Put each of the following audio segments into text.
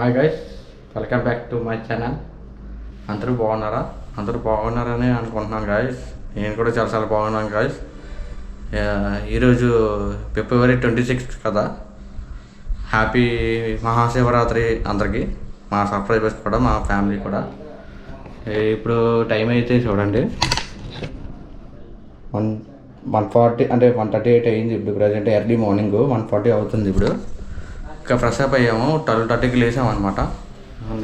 Hi guys welcome back to my channel అందరూ బాగున్నారా? అందరూ బాగున్నారని అనుకుంటున్నాను గాయస్ నేను కూడా చాలా చాలా బాగున్నాను గాయస్ ఈరోజు ఫిబ్రవరి ట్వంటీ సిక్స్త్ కదా. హ్యాపీ మహాశివరాత్రి అందరికీ. మా సబ్స్క్రైబర్స్ కూడా మా ఫ్యామిలీ కూడా. ఇప్పుడు టైం అయితే చూడండి. వన్ వన్ ఫార్టీ అంటే వన్ థర్టీ ఎయిట్ అయింది ఇప్పుడు present early morning one forty అవుతుంది ఇప్పుడు. ఇంకా ఫ్రెష్ అప్ అయ్యాము ట్వెల్వ్ థర్టీకి లేసాము అనమాట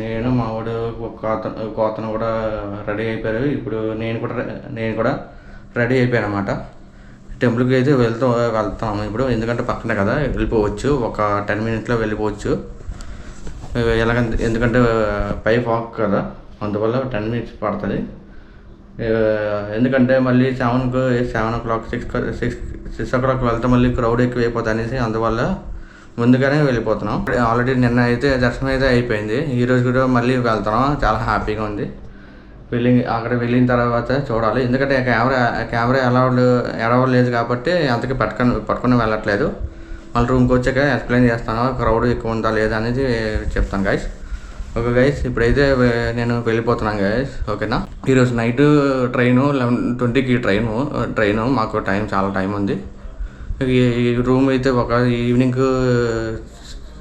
నేను మా వాడు ఒక అతను ఒక కూడా రెడీ అయిపోయారు. ఇప్పుడు నేను కూడా రె- నేను కూడా రెడీ అయిపోయాను అనమాట టెంపుల్కి అయితే వెళ్తూ వెళ్తాము ఇప్పుడు. ఎందుకంటే పక్కనే కదా వెళ్ళిపోవచ్చు. ఒక టెన్ మినిట్స్లో వెళ్ళిపోవచ్చు. ఎలాగంటే ఎందుకంటే పై వాక్ కదా అందువల్ల టెన్ మినిట్స్ పడుతుంది. ఎందుకంటే మళ్ళీ సెవెన్కు seven o'clock six six six o'clock వెళ్తే మళ్ళీ క్రౌడ్ ఎక్కువ అయిపోతుంది అనేసి అందువల్ల ముందుగానే వెళ్ళిపోతున్నాం. ఆల్రెడీ నిన్న అయితే దర్శనం అయితే అయిపోయింది. ఈరోజు కూడా మళ్ళీ వెళ్తున్నాం. చాలా హ్యాపీగా ఉంది. వెళ్ళి అక్కడ వెళ్ళిన తర్వాత చూడాలి. ఎందుకంటే కెమెరా కెమెరా అలౌడ్ అలౌడ్ లేదు కాబట్టి అంతకి పట్టుకొని పట్టుకొని వెళ్ళట్లేదు. మళ్ళీ రూమ్కి వచ్చాక ఎక్స్ప్లెయిన్ చేస్తాను. క్రౌడ్ ఎక్కువ ఉందా లేదా అనేది చెప్తాను గైస్ ఓకే గైస్ ఇప్పుడైతే నేను వెళ్ళిపోతున్నాను గైస్ ఓకేనా? ఈరోజు నైట్ ట్రైను లెవెన్ ట్వంటీకి ట్రైను ట్రైను. మాకు టైం చాలా టైం ఉంది. ఈ రూమ్ అయితే ఒక ఈవినింగ్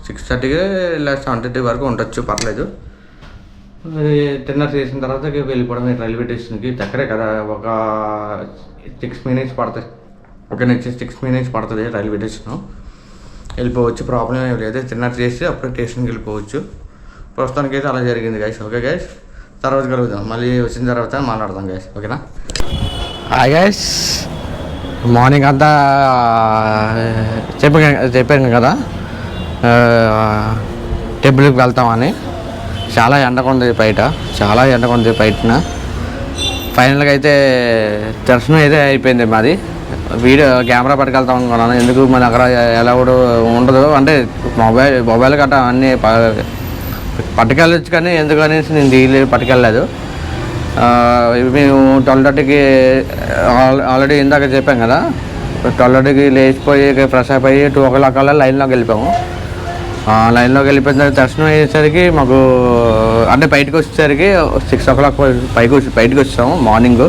సిక్స్ థర్టీకి లేదా సెవెన్ థర్టీ వరకు ఉండొచ్చు పర్లేదు. డిన్నర్ చేసిన తర్వాత వెళ్ళిపోవడం రైల్వే స్టేషన్కి. దగ్గరే కదా ఒక సిక్స్ మినిట్స్ పడుతుంది ఒక నెక్స్ట్ సిక్స్ మినిట్స్ పడుతుంది రైల్వే స్టేషన్. వెళ్ళిపోవచ్చు ప్రాబ్లం ఏం లేదు. డిన్నర్ చేసి అప్పుడు స్టేషన్కి వెళ్ళిపోవచ్చు. ప్రస్తుతానికి అయితే అలా జరిగింది గైస్ ఓకే గైస్ తర్వాత కలుగుతాం మళ్ళీ వచ్చిన తర్వాత మాట్లాడదాం గైస్ ఓకేనా హాయ్ గైస్ మార్నింగ్ అంతా చెప్పా చెప్పాను కదా టెంపుల్కి వెళ్తామని. చాలా ఎండకుంది బయట చాలా ఎండగా ఉంది బయటన. ఫైనల్గా అయితే దర్శనం అయితే అయిపోయింది మాది. వీడియో కెమెరా పట్టుకెళ్తాం అనుకున్నాను. ఎందుకు మన అక్కడ ఎలా కూడా ఉండదు? అంటే మొబైల్ మొబైల్ గట్రా అన్నీ ప- పట్టుకెళ్ళచ్చు కానీ ఎందుకు అనేసి నేను డీలీ పట్టుకెళ్ళలేదు. మేము ట్వెల్వ్ థర్టీకి ఆల్రెడీ ఇందాక చెప్పాం కదా ట్వెల్వ్ థర్టీకి లేచిపోయి ఫ్రెష్ అప్ అయ్యి టూ ఓ క్లాక్ అలా లైన్లోకి వెళ్ళిపోయాము. లైన్లోకి వెళ్ళిపోయిన తర్వాత దర్శనం అయ్యేసరికి మాకు అంటే బయటకు వచ్చేసరికి సిక్స్ ఓ క్లాక్ పైకి వచ్చి బయటకు వచ్చాము మార్నింగ్.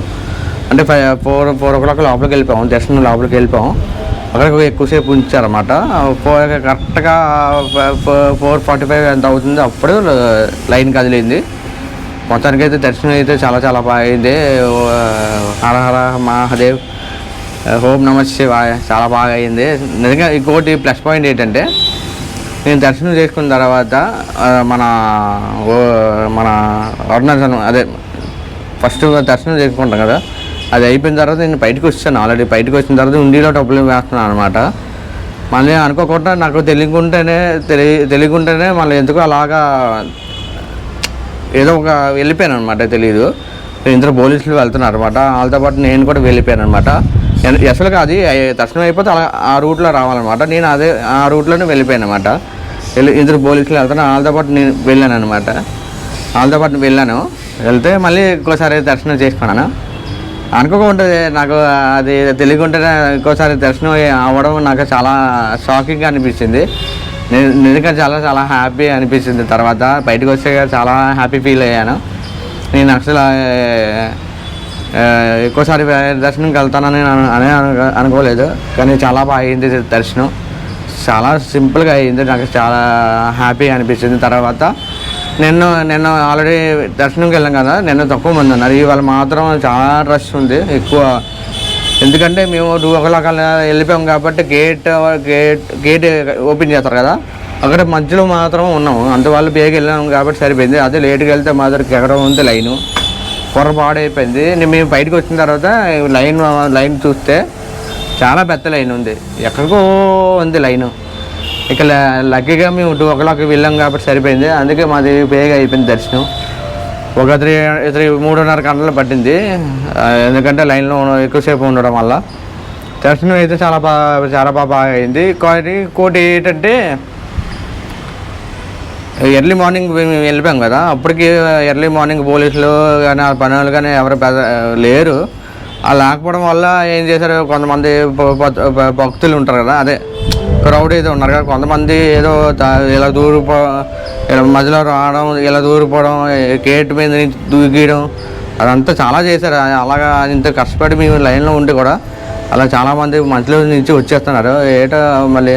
అంటే five four four o'clock లోపలికి వెళ్ళిపోయాము దర్శనం లోపలికి వెళ్ళిపోయాము. అక్కడ ఎక్కువసేపు ఉంచారన్నమాట. ఫోర్ కరెక్ట్గా ఫోర్ ఫార్టీ ఫైవ్ ఎంత అవుతుంది అప్పుడు లైన్ కదిలింది మొత్తానికి అయితే దర్శనం అయితే చాలా చాలా బాగా అయింది. హర హర మహాదేవ్. హోమ్ నమ శివాయ. చాలా బాగా అయింది. నిజంగా ఇంకోటి ప్లస్ పాయింట్ ఏంటంటే నేను దర్శనం చేసుకున్న తర్వాత మన ఓ మన అరుణాచలం అదే ఫస్ట్ దర్శనం చేసుకుంటాం కదా. అది అయిపోయిన తర్వాత నేను బయటకు వచ్చాను. ఆల్రెడీ బయటకు వచ్చిన తర్వాత ఉండిలో డబ్బులు వేస్తున్నాను అనమాట మళ్ళీ అనుకోకుండా నాకు తెలియకుంటేనే తెలియ తెలియకుంటేనే మళ్ళీ ఎందుకు అలాగా ఏదో ఒక వెళ్ళిపోయాను అనమాట తెలియదు ఇద్దరు పోలీసులు వెళ్తున్నారు అనమాట వాళ్ళతో పాటు నేను కూడా వెళ్ళిపోయాను అనమాట అసలుగా అది దర్శనం అయిపోతే అలా ఆ రూట్లో రావాలన్నమాట. నేను అదే ఆ రూట్లోనే వెళ్ళిపోయాను అనమాట వెళ్ళి ఇద్దరు పోలీసులు వెళ్తున్నారు వాళ్ళతో పాటు నేను వెళ్ళాను అనమాట వాళ్ళతో పాటు వెళ్ళాను. వెళ్తే మళ్ళీ ఇంకోసారి దర్శనం చేసుకున్నాను. అనుకోకుండా నాకు అది తెలియకుండానే ఇంకోసారి దర్శనం అవ్వడం నాకు చాలా షాకింగ్గా అనిపించింది. నేను నిజంగా చాలా చాలా హ్యాపీ అనిపించింది. తర్వాత బయటకు వచ్చాక చాలా హ్యాపీ ఫీల్ అయ్యాను. నేను అసలు ఎక్కువసారి దర్శనంకి వెళ్తానని అని అనుకోలేదు. కానీ చాలా బాగా అయింది దర్శనం. చాలా సింపుల్గా అయింది. నాకు చాలా హ్యాపీ అనిపించింది. తర్వాత నిన్న నిన్న ఆల్రెడీ దర్శనంకి వెళ్ళాం కదా. నిన్న తక్కువ మంది ఉన్నారు. ఇవాళ మాత్రం చాలా రష్ ఉంది. ఎక్కువ ఎందుకంటే మేము టూ ఓ క్లాక్ అలా వెళ్ళిపోయాం కాబట్టి గేట్ గేట్ గేట్ ఓపెన్ చేస్తారు కదా. అక్కడ మధ్యలో మాత్రం ఉన్నాము. అందువల్ల బేగ వెళ్ళాము కాబట్టి సరిపోయింది. అదే లేట్గా వెళ్తే మాత్రం ఎక్కడ ఉంది లైను. పొరపాటు పాడైపోయింది. నేను మేము బయటకు వచ్చిన తర్వాత లైన్ లైన్ చూస్తే చాలా పెద్ద లైన్ ఉంది. ఎక్కడికో ఉంది లైను. ఇక లక్కీగా మేము టూ ఓ క్లాక్ వెళ్ళాం కాబట్టి సరిపోయింది. అందుకే మాది బేగ అయిపోయింది దర్శనం. ఒక త్రీ త్రీ మూడున్నర గంటలు పట్టింది. ఎందుకంటే లైన్లో ఎక్కువసేపు ఉండడం వల్ల. దర్శనం అయితే చాలా బాగా చాలా బాగా బాగా అయింది. కానీ ఇంకోటి ఏంటంటే ఎర్లీ మార్నింగ్ మేము వెళ్ళిపోయాం కదా. అప్పటికి ఎర్లీ మార్నింగ్ పోలీసులు కానీ ఆ పని వాళ్ళు కానీ ఎవరు పెద్ద లేరు. ఆ లేకపోవడం వల్ల ఏం చేశారు? కొంతమంది భక్తులు ఉంటారు కదా అదే. క్రౌడ్ అయితే ఉన్నారు కదా కొంతమంది ఏదో ఇలా దూరిపో ఇలా మధ్యలో రావడం ఇలా దూరిపోవడం గేట్ మీద నుంచి దూకియడం అదంతా చాలా చేశారు. అలాగా ఇంత కష్టపడి మేము లైన్లో ఉండి కూడా అలా చాలామంది మధ్యలో నుంచి వచ్చేస్తున్నారు. ఏటో మళ్ళీ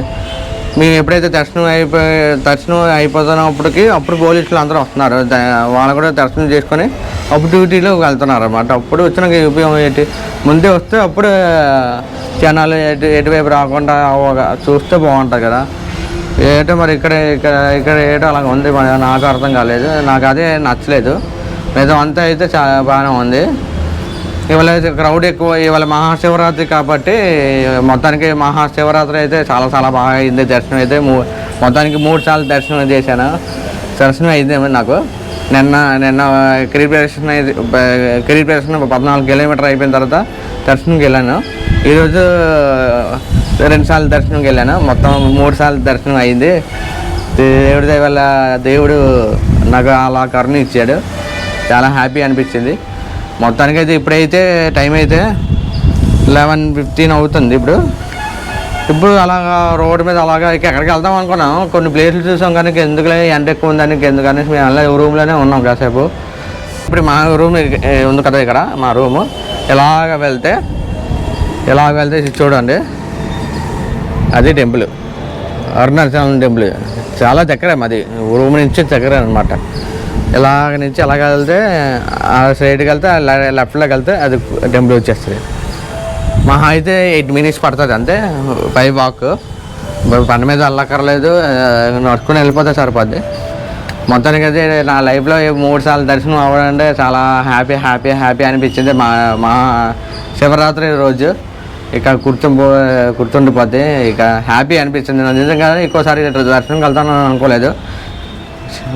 మేము ఎప్పుడైతే దర్శనం అయిపోయి దర్శనం అయిపోతున్నప్పటికి అప్పుడు పోలీసులు అందరూ వస్తున్నారు. వాళ్ళు కూడా దర్శనం చేసుకొని అప్పుడు డ్యూటీలో వెళ్తున్నారు అన్నమాట అప్పుడు వచ్చిన ఉపయోగం ఏంటి? ముందే వస్తే అప్పుడు జనాలు ఎటు ఎటువైపు రాకుండా చూస్తే బాగుంటుంది కదా. ఏటో మరి ఇక్కడ ఇక్కడ ఇక్కడ ఏటో అలాగ ఉంది. మరి నాకు అర్థం కాలేదు. నాకు అదే నచ్చలేదు. మిగతా అంతా అయితే చాలా బాగానే ఉంది. ఇవాళ క్రౌడ్ ఎక్కువ ఇవాళ మహాశివరాత్రి కాబట్టి మొత్తానికి మహాశివరాత్రి అయితే చాలా చాలా బాగా అయింది. దర్శనం అయితే మూ- మొత్తానికి మూడు సార్లు దర్శనం చేశాను. దర్శనం అయింది నాకు. నిన్న నిన్న కిరీట్ ప్రదర్శన అయితే కిరీట్ ప్రదర్శన పద్నాలుగు కిలోమీటర్ అయిపోయిన తర్వాత దర్శనంకి వెళ్ళాను. ఈరోజు రెండు సార్లు దర్శనంకి వెళ్ళాను. మొత్తం మూడు సార్లు దర్శనం అయింది. దేవుడి వల్ల దేవుడు నాకు అలా కరుణ ఇచ్చాడు. చాలా హ్యాపీ అనిపించింది. మొత్తానికైతే ఇప్పుడైతే టైం అయితే లెవెన్ ఫిఫ్టీన్ అవుతుంది ఇప్పుడు. ఇప్పుడు అలాగా రోడ్డు మీద అలాగా ఎక్కడికి వెళ్దాం అనుకున్నాం. కొన్ని ప్లేసులు చూసాం కానీ ఎందుకులే ఎండ ఎక్కువ ఉందని ఎందుకు అనేసి మేము అలా రూమ్లోనే ఉన్నాం కాసేపు. ఇప్పుడు మా రూమ్ ఉంది కదా ఇక్కడ మా రూము ఇలాగ వెళ్తే ఇలాగ వెళ్తే చూడండి. అది టెంపుల్. అరుణాచలం టెంపుల్. చాలా దగ్గర మాది. రూమ్ నుంచి దగ్గర అనమాట ఇలాగ నుంచి అలాగ వెళ్తే ఆ సైడ్కి వెళ్తే లెఫ్ట్లోకి వెళ్తే అది టెంపుల్ వచ్చేస్తుంది. మహా అయితే ఎయిట్ మినిట్స్ పడుతుంది అంతే పై వాక్ పని మీద వెళ్ళక్కర్లేదు నడుచుకుని వెళ్ళిపోతే సరిపోద్ది. మొత్తానికి అయితే నా లైఫ్లో మూడు సార్లు దర్శనం అవ్వడంటే చాలా హ్యాపీ హ్యాపీ హ్యాపీ అనిపించింది. మా మా శివరాత్రి రోజు ఇక కుర్తు గుర్తుండిపోద్ది. ఇక హ్యాపీ అనిపించింది. నిజంగా ఇంకోసారి దర్శనం వెళ్తాను అనుకోలేదు.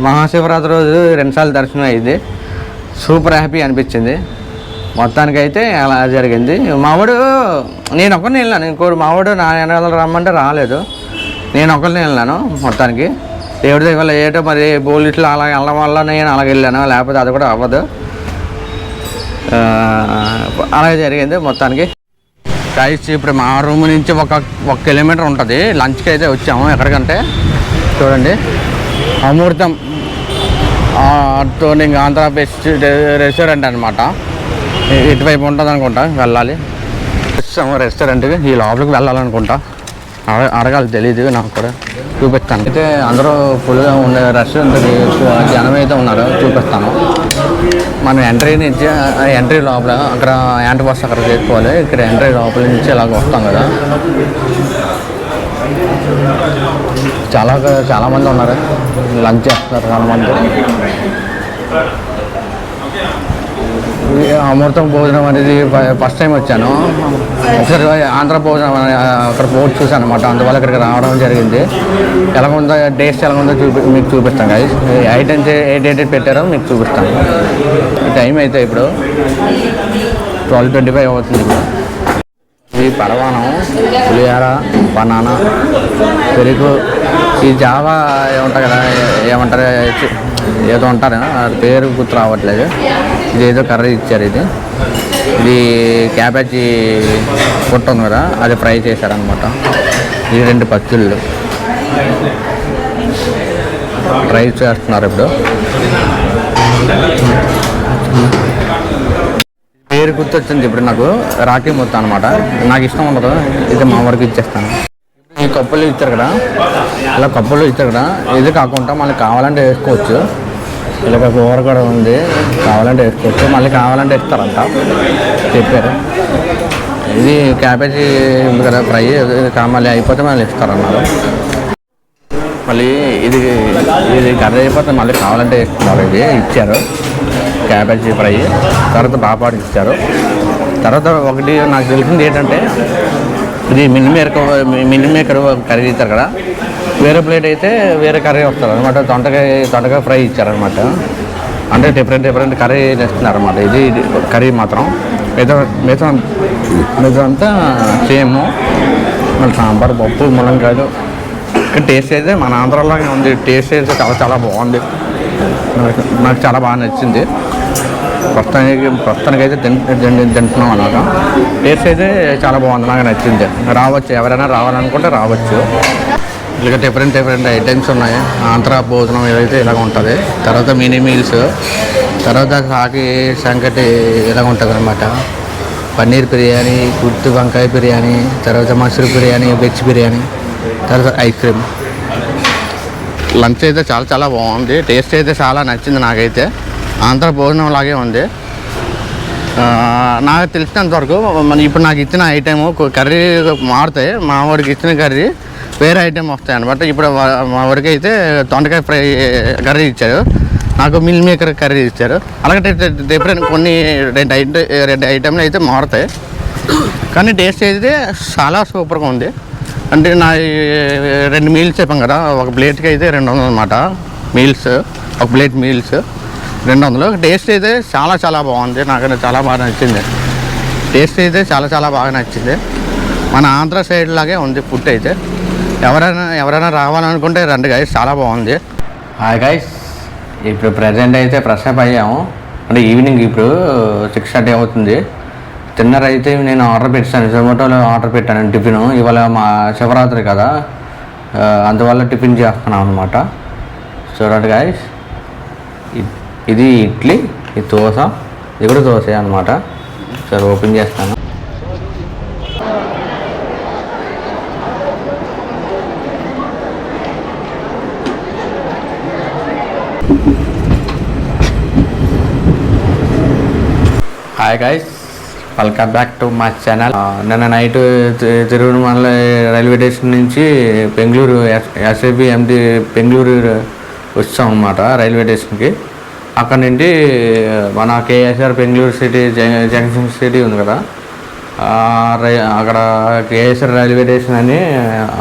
మహాశివరాత్రి రోజు రెండుసార్లు దర్శనం అయింది. సూపర్ హ్యాపీ అనిపించింది. మొత్తానికి అయితే అలా జరిగింది. మావాడు నేను ఒకరిని వెళ్ళాను. ఇంకోటి మావాడు నా వెనకాల రమ్మంటే రాలేదు. నేను ఒకరిని వెళ్ళాను మొత్తానికి. దేవుడి దగ్గర ఏటో మరి పోలీసులు అలా వెళ్ళడం వల్ల నేను అలాగ వెళ్ళాను. లేకపోతే అది కూడా అవ్వదు. అలాగే జరిగింది మొత్తానికి. గైస్ ఇప్పుడు మా రూమ్ నుంచి ఒక ఒక కిలోమీటర్ ఉంటుంది. లంచ్కి అయితే వచ్చాము ఎక్కడికంటే. చూడండి. అమృతం. ఇంకా ఆంధ్ర బెస్ట్ రెస్టారెంట్ అనమాట ఇటువైపు ఉంటుంది అనుకుంటా వెళ్ళాలి రెస్టారెంట్కి ఈ లోపలికి వెళ్ళాలనుకుంటా. అడగ అడగాలి తెలియదు నాకు కూడా. చూపిస్తాను. అయితే అందరూ ఫుల్గా ఉండే రెస్టారెంట్ జనం అయితే ఉన్నారు చూపిస్తాను. మనం ఎంట్రీ నుంచి ఎంట్రీ లోపల అక్కడ యాంటీ బస్ అక్కడ చేసుకోవాలి ఇక్కడ ఎంట్రీ లోపల నుంచి ఇలాగ వస్తాం కదా. చాలా చాలామంది ఉన్నారు. లంచ్ చేస్తున్నారు చాలా మంది. అమృతం భోజనం అనేది ఫస్ట్ టైం వచ్చాను. ఒకసారి ఆంధ్ర భోజనం అక్కడ బోర్డు చూసాను అనమాట అందువల్ల ఇక్కడికి రావడం జరిగింది. ఎలా ఉందో టేస్ట్ ఎలా ఉందో చూపి మీకు చూపిస్తాం కదా ఐటమ్స్ ఏ డేట్ పెట్టారో మీకు చూపిస్తాం టైం అయితే ఇప్పుడు ట్వెల్వ్ ట్వంటీ ఫైవ్ అవుతుంది ఇది పరవానం పులిహార బనానా పెరుగు ఈ జావా ఏమంటారు కదా ఏమంటారు ఏదో ఉంటారు అది పేరు గుర్తు రావట్లేదు. ఇది ఏదో కర్రీ ఇచ్చారు ఇది. ఇది క్యాబేజీ పొట్టు ఉంది కదా అది ఫ్రై చేశారనమాట ఇది రెండు పచ్చళ్ళు. ఫ్రై చేస్తున్నారు ఇప్పుడు. పేరు గుర్తొచ్చింది ఇప్పుడు నాకు రాఖీ మొత్తం అనమాట నాకు ఇష్టం ఉండదు ఇది మా వరకు ఇచ్చేస్తాను. ఈ కప్పులు ఇచ్చారు కదా ఇలా కప్పులు ఇస్తారు కదా. ఇది కాకుండా మళ్ళీ కావాలంటే వేసుకోవచ్చు. ఇలా కూర కూడా ఉంది. కావాలంటే వేసుకోవచ్చు. మళ్ళీ కావాలంటే ఇస్తారంట. చెప్పారు. ఇది క్యాబేజీ ఉంది కదా ఫ్రై. మళ్ళీ అయిపోతే మళ్ళీ ఇస్తారన్నారు. మళ్ళీ ఇది ఇది కర్రీ అయిపోతే మళ్ళీ కావాలంటే వేసుకుంటారు ఇది ఇచ్చారు. Cabbage fry. తర్వాత బాపాడు ఇచ్చారు. తర్వాత ఒకటి నాకు తెలిసింది ఏంటంటే ఇది మిన్ని మేకర్ మిన్ని మేకర్ కర్రీ ఇస్తారు కదా. వేరే ప్లేట్ అయితే వేరే కర్రీ వస్తారు అనమాట దొండకాయ దొండకాయ ఫ్రై ఇచ్చారనమాట అంటే డిఫరెంట్ డిఫరెంట్ కర్రీ ఇస్తున్నారు అనమాట ఇది ఇది కర్రీ మాత్రం. మిగతా మిగతా మిగతా అంతా సేమ్. మళ్ళీ సాంబార్ పప్పు ములంకాయలు. టేస్ట్ అయితే మన ఆంధ్రాలోనే ఉంది. టేస్ట్ అయితే చాలా చాలా బాగుంది. నాకు నాకు చాలా బాగా నచ్చింది. ప్రస్తుతానికి ప్రస్తుతానికి అయితే తింటున్నాం అనమాట టేస్ట్ అయితే చాలా బాగుంది. నాకు నచ్చింది. రావచ్చు. ఎవరైనా రావాలనుకుంటే రావచ్చు. ఇలాగ డిఫరెంట్ డిఫరెంట్ ఐటమ్స్ ఉన్నాయి. ఆంధ్ర భోజనం ఏదైతే ఇలాగ ఉంటుంది. తర్వాత మినీ మీల్స్ తర్వాత కాకి సంకటి ఇలాగ ఉంటుంది అనమాట పన్నీర్ బిర్యానీ గుర్తు వంకాయ బిర్యానీ తర్వాత మసూర్ బిర్యానీ వెజ్ బిర్యానీ తర్వాత ఐస్ క్రీమ్. లంచ్ అయితే చాలా చాలా బాగుంది. టేస్ట్ అయితే చాలా నచ్చింది నాకైతే. ఆంధ్ర భోజనం లాగే ఉంది. నాకు తెలిసినంత వరకు మన ఇప్పుడు నాకు ఇచ్చిన ఐటెం కర్రీ మారుతాయి మా వాడికి ఇచ్చిన కర్రీ వేరే ఐటెం వస్తాయి అనమాట ఇప్పుడు మా వాడికి అయితే దొండకాయ ఫ్రై కర్రీ ఇచ్చారు. నాకు మిల్ మేకర్ కర్రీ ఇచ్చారు. అలాగే డిఫరెంట్ కొన్ని రెండు ఐట రెండు ఐటెంలు అయితే మారుతాయి. కానీ టేస్ట్ అయితే చాలా సూపర్గా ఉంది. అంటే నా రెండు మీల్స్ చెప్పాం కదా ఒక ప్లేట్కి అయితే రెండు వందలు అనమాట మీల్స్ ఒక ప్లేట్ మీల్స్ రెండు వందలు టేస్ట్ అయితే చాలా చాలా బాగుంది. నాకైతే చాలా బాగా నచ్చింది. టేస్ట్ అయితే చాలా చాలా బాగా నచ్చింది. మన ఆంధ్ర సైడ్ లాగే ఉంది ఫుడ్ అయితే. ఎవరైనా ఎవరైనా రావాలనుకుంటే రండి గైస్ చాలా బాగుంది. హాయ్ గైస్ ఇప్పుడు ప్రజెంట్ అయితే ఫ్రెష్ అప్ అయ్యాము. అంటే ఈవినింగ్ ఇప్పుడు సిక్స్ థర్టీ అవుతుంది. తిన్నర్ అయితే నేను ఆర్డర్ పెట్టాను. జొమాటోలో ఆర్డర్ పెట్టాను టిఫిన్. ఇవాళ మా శివరాత్రి కదా. అందువల్ల టిఫిన్ చేస్తున్నాం అనమాట చూడండి గాయస్ ఇది ఇడ్లీ ఇది దోశ ఇది కూడా దోశ అనమాట సరే ఓపెన్ చేస్తాను. Hi guys welcome back to my channel నిన్న నైట్ తిరువనమల రైల్వే స్టేషన్ నుంచి బెంగళూరు ఎస్ఏబి ఎండి బెంగళూరు వచ్చాం అనమాట రైల్వే స్టేషన్కి అక్కడ నుండి మన KSR Bengaluru city junction city ఉంది కదా. రై అక్కడ కేఎస్ఆర్ రైల్వే స్టేషన్ అని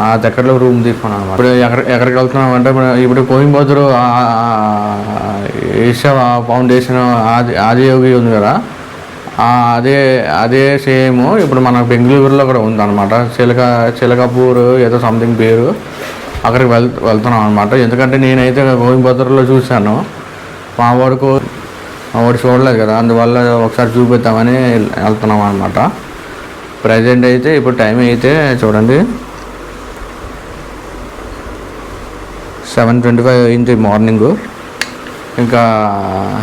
ఆ దగ్గరలో రూమ్ తీసుకున్నాం అనమాట ఇప్పుడు ఎక్కడ ఎక్కడికి వెళ్తున్నాం అంటే ఇప్పుడు కోయంబత్తూరు ఈషా ఫౌండేషన్ ఆది ఆదియోగి ఉంది కదా. అదే అదే సేమ్ ఇప్పుడు మన బెంగళూరులో కూడా ఉందన్నమాట. చిలక చిలకపూర్ ఏదో సంథింగ్ పేరు. అక్కడికి వెళ్ వెళ్తున్నాం అనమాట ఎందుకంటే నేనైతే కోయంబత్తూరులో చూశాను. మా వాడుకు మా వాడు చూడలేదు కదా అందువల్ల ఒకసారి చూపిద్దామని వెళ్తున్నాం అనమాట ప్రజెంట్ అయితే ఇప్పుడు టైం అయితే చూడండి. సెవెన్ ట్వంటీ ఫైవ్ అయింది మార్నింగు ఇంకా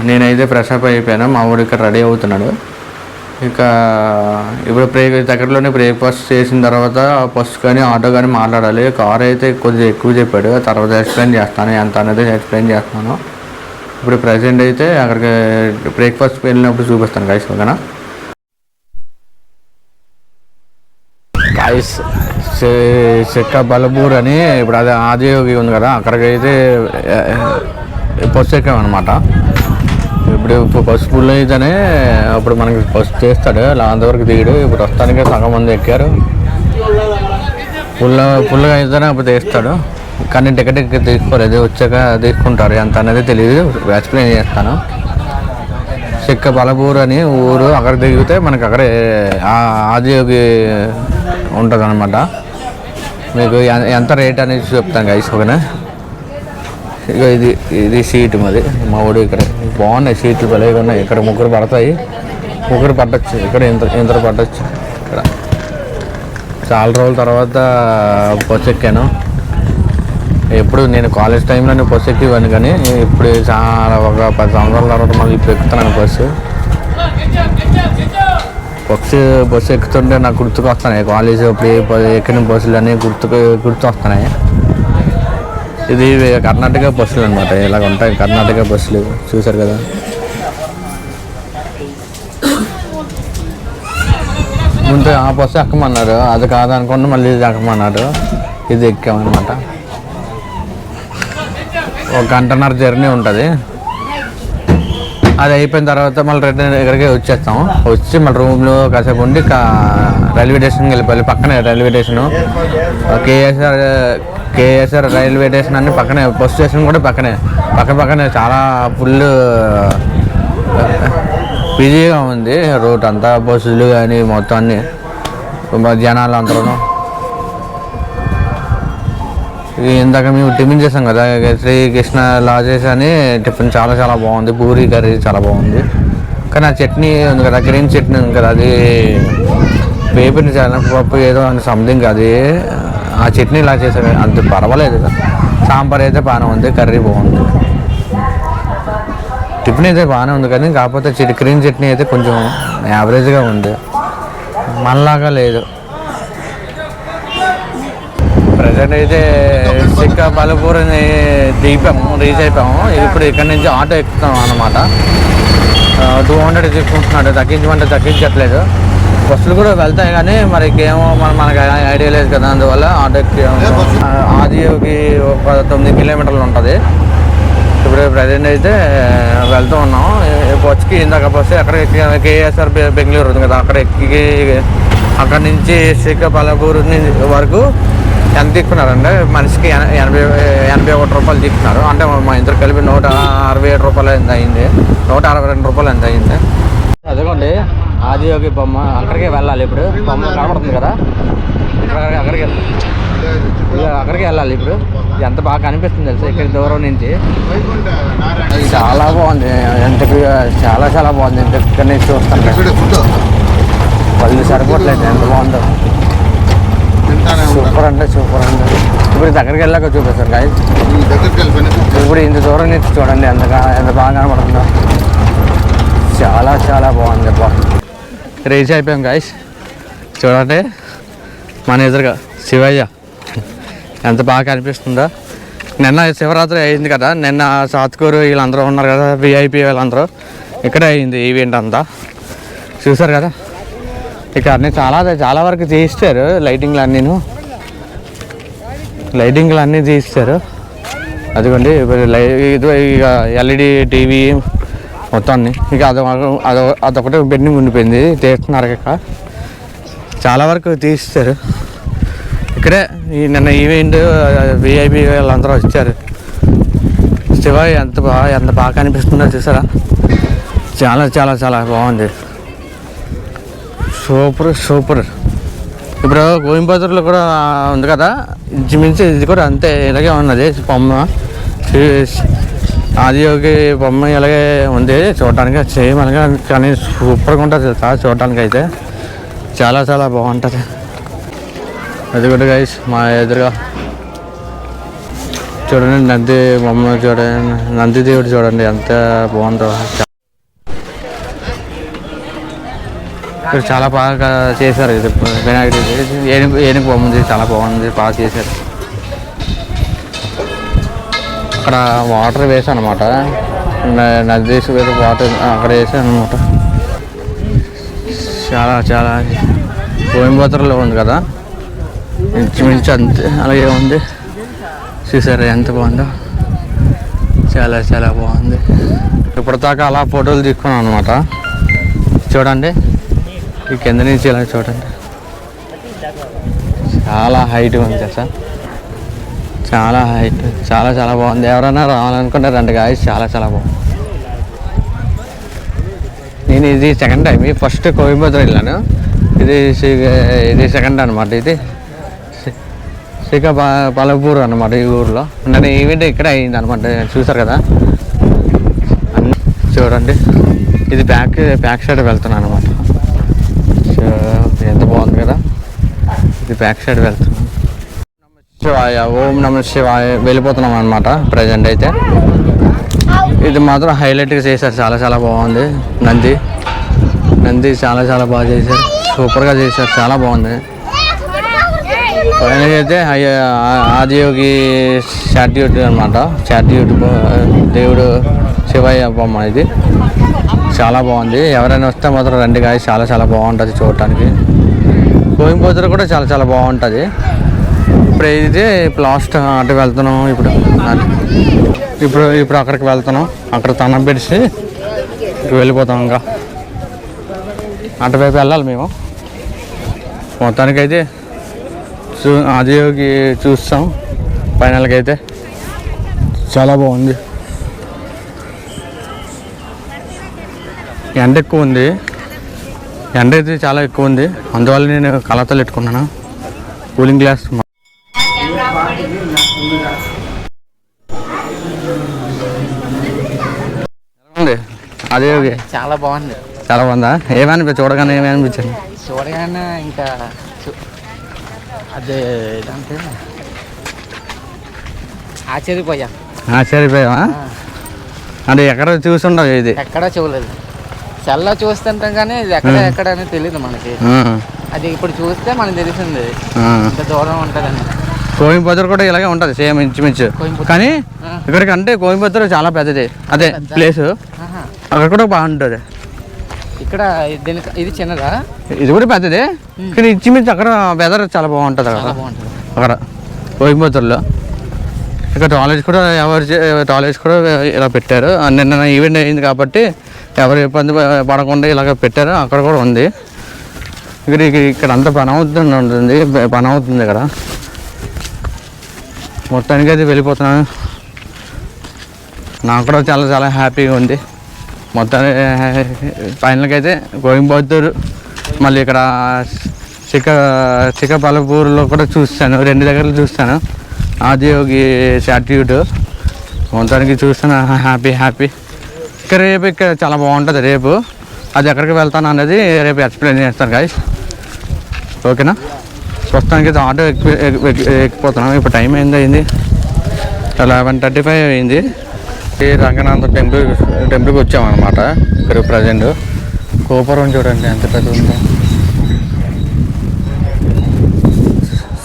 నేనైతే ఫ్రెష్ అప్ అయిపోయాను మా వాడు ఇక్కడ రెడీ అవుతున్నాడు. ఇంకా ఇప్పుడు బ్రేక్ దగ్గరలోనే బ్రేక్ఫాస్ట్ చేసిన తర్వాత బస్ కానీ ఆటో కానీ మాట్లాడాలి. కార్ అయితే కొద్దిగా ఎక్కువ చెప్పాడు తర్వాత ఎక్స్ప్లెయిన్ చేస్తాను ఎంత అనేది ఎక్స్ప్లెయిన్ చేస్తాను. ఇప్పుడు ప్రజెంట్ అయితే అక్కడికి బ్రేక్ఫాస్ట్ వెళ్ళినప్పుడు చూపిస్తాను గైస్ ఓకేనా? గాయస్ చెక్క బలబూర్ అని ఇప్పుడు అదే ఆదియోగి ఉంది కదా అక్కడికి అయితే అనమాట ఇప్పుడు పసుపు ఫుల్ అయితేనే అప్పుడు మనకి పసుపు చేస్తాడు అంతవరకు తీయడు ఇప్పుడు వస్తానికే సగం మంది ఎక్కారు. ఫుల్ ఫుల్గా అయితేనే అప్పుడు తీస్తాడు కానీ టికెట్ తీసుకోలేదు వచ్చాక తీసుకుంటారు. ఎంత అనేది తెలియదు ఎక్స్ప్లెయిన్ చేస్తాను. చెక్క బలపూర్ అని ఊరు అక్కడ దిగితే మనకి అక్కడే ఆదియోగి ఉంటుంది అనమాట మీకు ఎంత రేట్ అనేది చెప్తాను గైస్ ఓకేనా? ఇక ఇది ఇది సీట్ మాది. మా ఊడు ఇక్కడ. బాగున్నాయి సీట్లు భలేగా ఉన్నాయి. ఇక్కడ ముగ్గురు పడతాయి. ముగ్గురు పట్టచ్చు. ఇక్కడ ఇంత ఇంతరు పట్టచ్చు. ఇక్కడ. చాలా రోజుల తర్వాత బస్సు ఎక్కాను. ఎప్పుడు నేను కాలేజ్ టైంలోనే బస్సు ఎక్కేవాడిని కానీ ఇప్పుడు చాలా ఒక పది సంవత్సరాల తర్వాత మళ్ళీ ఇప్పుడు ఎక్కుతున్నాను బస్సు బస్సు బస్సు ఎక్కుతుంటే నాకు గుర్తుకు వస్తున్నాయి కాలేజ్ ఇప్పుడు ఎక్కిన బస్సులు అన్నీ గుర్తుకు గుర్తు వస్తున్నాయి ఇది కర్ణాటక బస్సులు అనమాట ఇలాగ ఉంటాయి కర్ణాటక బస్సులు చూశారు కదా? ముందు ఆ బస్సు ఎక్కమన్నారు? అది కాదనుకుని మళ్ళీ ఇది ఎక్కమన్నారు. ఇది ఎక్కామన్నమాట. ఒక గంటన్నర జర్నీ ఉంటుంది. అది అయిపోయిన తర్వాత మళ్ళీ రిటర్న్ ఇక్కడికి వచ్చేస్తాం. వచ్చి మళ్ళీ రూమ్లో కాసేపు ఉండి కా రైల్వే స్టేషన్కి వెళ్ళిపోవాలి. పక్కనే railway station. KSR KSR railway station అన్ని పక్కనే. బస్ స్టేషన్ కూడా పక్కనే. పక్క పక్కనే చాలా ఫుల్ బిజీగా ఉంది రూట్ అంతా. బస్సులు కానీ మొత్తం అన్ని. జనాలు అందరూ ఇవి ఇందాక మేము టిఫిన్ చేసాం కదా శ్రీ కృష్ణ లాజెస్ అని టిఫిన్ చాలా చాలా బాగుంది పూరి కర్రీ చాలా బాగుంది. కానీ ఆ చట్నీ ఉంది కదా గ్రీన్ చట్నీ ఉంది కదా అది వేపిన పప్పు ఏదో అని సంథింగ్ అది ఆ చట్నీ ఇలా చేసాం అంత పర్వాలేదు సాంబార్ అయితే బాగానే ఉంది కర్రీ బాగుంది. టిఫిన్ అయితే బాగానే ఉంది కానీ కాకపోతే చిటి క్రీమ్ చట్నీ అయితే కొంచెం యావరేజ్గా ఉంది. మనలాగా లేదు. ప్రజెంట్ అయితే సిక్క పలుపూరిని దిగిపాము రీచ్ అయిపోయాము ఇప్పుడు ఇక్కడ నుంచి ఆటో ఎక్కుతాం అన్నమాట. టూ హండ్రెడ్ తీసుకుంటున్నాడు. తగ్గించమంటే తగ్గించట్లేదు. బస్సులు కూడా వెళ్తాయి కానీ మరి ఏమో మన మనకి ఐడియా లేదు కదా. అందువల్ల ఆటో ఎక్కి ఆదియోగి ఒక తొమ్మిది కిలోమీటర్లు ఉంటుంది. ఇప్పుడు ప్రజెంట్ అయితే వెళ్తూ ఉన్నాం. బస్కి ఇందాక బస్సు అక్కడ కేఎస్ఆర్ బెంగళూరు ఉంది కదా. అక్కడ ఎక్కి అక్కడ నుంచి శ్రీకాకుళపూర్ వరకు ఎంత తీసుకున్నారంటే మనిషికి ఎన- ఎనభై ఎనభై ఒకటి రూపాయలు తీసుకున్నారు. అంటే మా ఇద్దరు కలిపి నూట అరవై ఏడు రూపాయలు ఎంత అయింది? నూట అరవై రెండు రూపాయలు ఎంత అయింది? అదిగోండి. ఆదియోగి బొమ్మ. అక్కడికే వెళ్ళాలి ఇప్పుడు. బొమ్మ కనబడుతుంది కదా? అక్కడికి అక్కడికి వెళ్ళాలి ఇక అక్కడికి వెళ్ళాలి ఇప్పుడు. ఎంత బాగా కనిపిస్తుంది తెలుసా? ఇక్కడ దూరం నుంచి. చాలా బాగుంది. ఎంత చాలా చాలా బాగుంది. ఇంత ఇక్కడ నుంచి చూస్తాను వాళ్ళు సరిపోవట్లేదు. ఎంత బాగుందో. సూపర్ అంటే సూపర్ అంటే ఇప్పుడు దగ్గరికి వెళ్ళాక చూపిస్తారు గాయ ఇప్పుడు ఇంత దూరం నుంచి చూడండి ఎంత ఎంత బాగా కనబడుతుందో. చాలా చాలా బాగుంది బా రీచ్ అయిపోయాం గాయస్ చూడండి మన ఎదురుగా శివయ్య. ఎంత బాగా కనిపిస్తుందో. నిన్న శివరాత్రి అయింది కదా నిన్న సాత్కూరు వీళ్ళందరూ ఉన్నారు కదా విఐపి వీళ్ళందరూ. ఇక్కడే అయింది ఈవెంట్ అంతా. చూసారు కదా? ఇక అన్నీ చాలా చాలా వరకు చేయిస్తారు లైటింగ్లు అన్నీను లైటింగ్లు అన్నీ చేయిస్తారు. అదిగోండి లై ఇది ఇక ఎల్ఈడి టీవీ మొత్తం అన్ని ఇక అది అదొ అదొకటి పెండింగ్ ఉండిపోయింది తీస్తున్నారు ఇక. చాలా వరకు తీస్తారు ఇక్కడే ఈ నిన్న ఈవెంట్ విఐపి వాళ్ళందరూ వచ్చారు. శివ ఎంత బాగా ఎంత బాగా కనిపిస్తుందో చూసారా? చాలా చాలా చాలా బాగుంది. Super super. ఇప్పుడు గోవింపాత్రలో కూడా ఉంది కదా? ఇంచుమించు ఇది కూడా అంతే ఇలాగే ఉన్నది బొమ్మ. ఆదియోగి బొమ్మ ఇలాగే ఉంది చూడటానికి సేమ్ అలాగే కానీ సూపర్గా ఉంటుంది తెలుసా చూడటానికి అయితే చాలా చాలా బాగుంటుంది. అది కూడా గైస్ మా ఎదురుగా. చూడండి నంది బొమ్మ చూడండి నంది దేవుడు చూడండి ఎంత బాగుందో. ఇక్కడ చాలా బాగా చేశారు. ఇది వినాయకుడి ఏనుగు ఏనుగు బొమ్మ ఉంది. చాలా బాగుంది. బాగా చేశారు. అక్కడ వాటర్ వేసాను అనమాట నది వాటర్ అక్కడ వేసాను అనమాట చాలా చాలా కోయంబత్తూరులో ఉంది కదా? ఇంచుమించు అంతే. అలాగే ఉంది. చూసారు ఎంత బాగుందో? చాలా చాలా బాగుంది. ఇప్పటిదాకా అలా ఫోటోలు తీసుకున్నాను అనమాట చూడండి. ఈ కింద నుంచి ఇలా చూడండి. చాలా హైట్ ఉంది సార్ చాలా హైట్ చాలా చాలా బాగుంది. ఎవరైనా రావాలనుకుంటే రెండు గాయస్ చాలా చాలా బాగుంది. నేను ఇది సెకండ్ టైం ఫస్ట్ కోయంబత్తూర్ వెళ్ళాను. ఇది శ్రీ- ఇది సెకండ్ అనమాట ఇది. శ్రీకా పాలపూర్ అనమాట ఈ ఊర్లో. నేను ఈవెంట్ ఇక్కడే అయింది అనమాట చూసారు కదా చూడండి. ఇది బ్యాక్ బ్యాక్ సైడ్ వెళ్తున్నాను అనమాట సో ఎంత బాగుంది కదా ఇది బ్యాక్ సైడ్ వెళ్తున్నాం. శివాయ ఓం నమ శివాయ వెళ్ళిపోతున్నాం అనమాట ప్రజెంట్ అయితే. ఇది మాత్రం హైలైట్గా చేశారు చాలా చాలా బాగుంది. నంది నంది చాలా చాలా బాగా చేశారు సూపర్గా చేశారు చాలా బాగుంది. ఫైనల్ అయితే ఆదియోగి షాట్యూట్ అనమాట షాట్యూట్ దేవుడు శివయ్య బొమ్మ ఇది. చాలా బాగుంది. ఎవరైనా వస్తే మాత్రం రండి కాయ చాలా చాలా బాగుంటుంది చూడటానికి. కోయంబత్తూరు కూడా చాలా చాలా బాగుంటుంది. ఇప్పుడు ఇది లాస్ట్ అటు వెళ్తున్నాం ఇప్పుడు ఇప్పుడు ఇప్పుడు అక్కడికి వెళ్తున్నాం. అక్కడ తనం పెడిసి వెళ్ళిపోతాం ఇంకా. అటువైపు వెళ్ళాలి మేము. మొత్తానికైతే చూ ఆదియోగి చూస్తాం. ఫైనల్కి అయితే చాలా బాగుంది. ఎండ ఎక్కువ ఉంది. ఎండ అయితే చాలా ఎక్కువ ఉంది. అందువల్ల నేను కలతలు పెట్టుకున్నాను కూలింగ్ గ్లాస్ ఉంది. అదే చాలా బాగుంది. చాలా బాగుందా? ఏమనిపించి చూడగానే ఏమనిపించింది చూడగానే ఇంకా అదే అంటే ఆశ్చర్యపోయా. ఆశ్చర్యపోయావా? అంటే ఎక్కడ చూసుండవు ఇది. ఎక్కడా చూడలేదు. సెల్లో చూస్తుంటాం కానీ ఇది ఎక్కడ ఎక్కడ అనేది తెలియదు మనకి. అది ఇప్పుడు చూస్తే మనకు తెలిసింది. ఇంత దూరం ఉంటుందని. కోయంబత్తూరు కూడా ఇలాగే ఉంటుంది సేమ్ ఇంచుమించు. కానీ. ఇక్కడికి అంటే కోయంబత్తూరు చాలా పెద్దది. అదే. ప్లేస్. అక్కడ కూడా బాగుంటుంది. ఇక్కడ దీనికి ఇది చిన్నదా? ఇది కూడా పెద్దదే. కానీ ఇంచుమించు అక్కడ వెదర్ చాలా బాగుంటుంది అక్కడ. అక్కడ. కోయంబత్తూరులో ఇక్కడ కాలేజ్ కూడా ఎవరు కాలేజ్ కూడా ఇలా పెట్టారు. నిన్న ఈవెంట్ అయింది కాబట్టి ఎవరు ఇబ్బంది పడకుండా ఇలాగ పెట్టారు. అక్కడ కూడా ఉంది. ఇక్కడ ఇక్కడ- అంత అంతా పని అవుతుంది ఉంటుంది. పని అవుతుంది ఇక్కడ. మొత్తానికి అయితే వెళ్ళిపోతున్నాను. నాకు కూడా చాలా చాలా హ్యాపీగా ఉంది. మొత్తానికి ఫైనల్కి అయితే కోయంబత్తూరు మళ్ళీ ఇక్కడ చిక్క చిక్కపల్లపూరులో కూడా చూస్తాను. రెండు దగ్గరలు చూస్తాను. ఆదియోగి స్టాట్యూట్ మొత్తానికి చూస్తాను హ్యాపీ హ్యాపీ. ఇక్కడ రేపు ఇక్కడ చాలా బాగుంటుంది. రేపు అది ఎక్కడికి వెళ్తాను అనేది రేపు ఎక్స్ప్లెయిన్ చేస్తాను గాయస్ ఓకేనా? ప్రస్తుతానికి అయితే ఆటో ఎక్కి ఎక్కిపోతున్నాం. ఇప్పుడు టైం ఏంది అయింది? లెవెన్ థర్టీ ఫైవ్ అయింది. ఈ రంగనాథ టెంపుల్ టెంపుల్కి వచ్చామన్నమాట ఇక్కడ ప్రజెంట్. గోపురం చూడండి ఎంత పెద్ద ఉందో.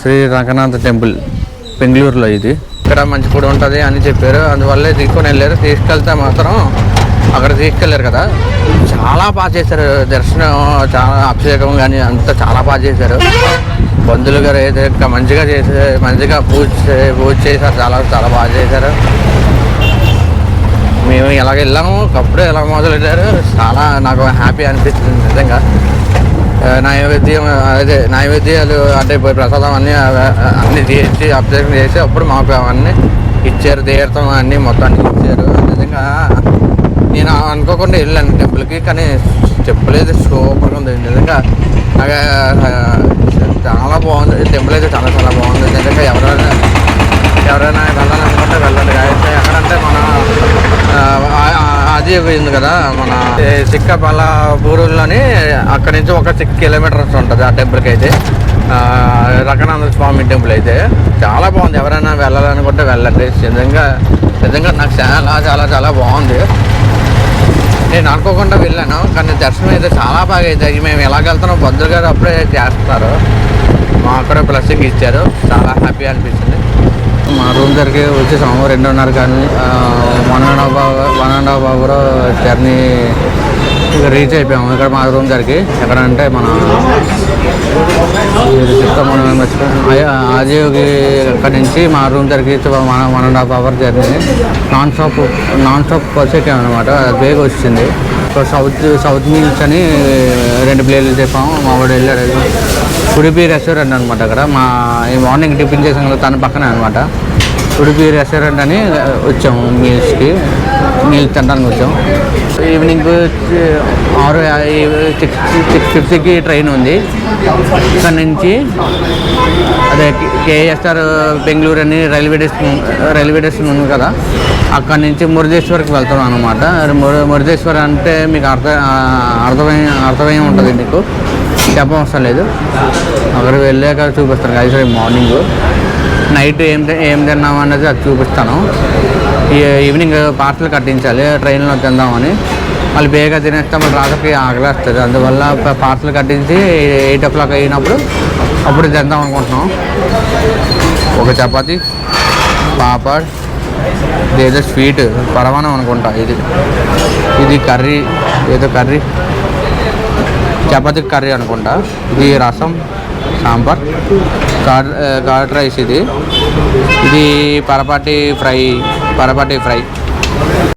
శ్రీ రంగనాథ టెంపుల్ బెంగళూరులో ఇది. ఇక్కడ మంచి కూడా ఉంటుంది అని చెప్పారు. అందువల్లే తీసుకొని వెళ్ళారు. తీసుకెళ్తే మాత్రం అక్కడ తీసుకెళ్ళారు కదా. చాలా బాగా చేశారు. దర్శనం చాలా అభిషేకం కానీ అంతా చాలా బాగా చేశారు. బంధువులు గారు అయితే ఇంకా మంచిగా చేసే మంచిగా పూజ చే- పూజ చేశారు. చాలా చాలా బాగా చేశారు. మేము ఎలాగ వెళ్ళాము. అప్పుడే ఎలా మొదలెట్టారు? చాలా నాకు హ్యాపీ అనిపిస్తుంది నిజంగా. నైవేద్యం అదే నైవేద్యాలు అంటే ప్రసాదం అన్నీ అన్నీ తీసి అభిషేకం చేసి అప్పుడు మాకు అవన్నీ ఇచ్చారు. తీర్థం అన్నీ మొత్తానికి ఇచ్చారు. నిజంగా నేను అనుకోకుండా వెళ్ళాను టెంపుల్కి కానీ చెప్పలేదు. సూపర్గా ఉంది. నిజంగా నాకు చాలా బాగుంది. టెంపుల్ అయితే చాలా చాలా బాగుంది. నిజంగా ఎవరైనా ఎవరైనా వెళ్ళాలనుకుంటే వెళ్ళండి. guys. ఎక్కడంటే మన అది పోయింది కదా మన చిక్కపల్ల బూరులోని అక్కడి నుంచి ఒక సిక్స్ కిలోమీటర్స్ ఉంటుంది ఆ టెంపుల్కి అయితే. ఆ, స్వామి టెంపుల్ అయితే. చాలా బాగుంది. ఎవరైనా వెళ్ళాలనుకుంటే వెళ్ళండి. నిజంగా నిజంగా నాకు చాలా చాలా చాలా బాగుంది. నేను అనుకోకుండా వెళ్ళాను కానీ దర్శనం అయితే చాలా బాగా అయితే మేము ఎలాగెళ్తున్నాం బంధువులు గారు అప్పుడే చేస్తున్నారు. మా అక్కడ బ్లెస్సింగ్ ఇచ్చారు. చాలా హ్యాపీ అనిపించింది మా రూమ్ దగ్గరికి వచ్చేసాము రెండున్నర కానీ one and half hour one and half hour journey ఇక రీచ్ అయిపోయాము. ఇక్కడ మా రూమ్ దగ్గరికి ఎక్కడ అంటే మన ఇది మనం మర్చిపోయాం ఆజీయోగి నుంచి మా రూమ్ దగ్గరికి one one and half hour journey non stop non stop bus అనమాట బేగ్ వచ్చింది. సౌత్ సౌత్ మీల్స్ అని రెండు ప్లేట్లు చెప్పాము. మా వాడు వెళ్ళాడు. ఉడిపి రెస్టారెంట్ అనమాట అక్కడ. మా ఈ మార్నింగ్ టిఫిన్ చేసాం కదా తన పక్కనే అనమాట ఉడిపి రెస్టారెంట్ అని వచ్చాము మీల్స్కి. మీల్స్ తినడానికి వచ్చాం. ఈవినింగ్ వచ్చి ఆరు సిక్స్ సిక్స్ ఫిఫ్టీకి ట్రైన్ ఉంది. ఇక్కడ నుంచి అదే కేఎస్ఆర్ బెంగళూరు అని రైల్వే స్టేషన్ రైల్వే స్టేషన్ ఉంది కదా. అక్కడ నుంచి మురుదేశ్వర్కి వెళ్తున్నాం అనమాట మురుదేశ్వర్ అంటే మీకు అర్థ అర్థమై అర్థమై ఉంటుంది మీకు. చెప్పవసరం లేదు. అక్కడికి వెళ్ళాక చూపిస్తారు. కదా రేపు మార్నింగ్ నైట్ ఏం ఏం తిన్నాం అనేది అది చూపిస్తాను. ఈ ఈవినింగ్ పార్సల్ కట్టించాలి ట్రైన్లో తిందామని. మళ్ళీ బేగా తినేస్తే మళ్ళీ రాత్రికి ఆకలేస్తుంది. అందువల్ల పార్సల్ కట్టించి ఎయిట్ ఓ క్లాక్ అయినప్పుడు అప్పుడు తిందాం అనుకుంటున్నాం. ఒక చపాతి పాపడ్ ఏదో స్వీట్ పరమాణం అనుకుంటా ఇది. ఇది కర్రీ ఏదో కర్రీ. చపాతి కర్రీ అనుకుంటా. ఇది rasam sambar curd curd rice ఇది. ఇది పరపాటి ఫ్రై పరపాటి ఫ్రై.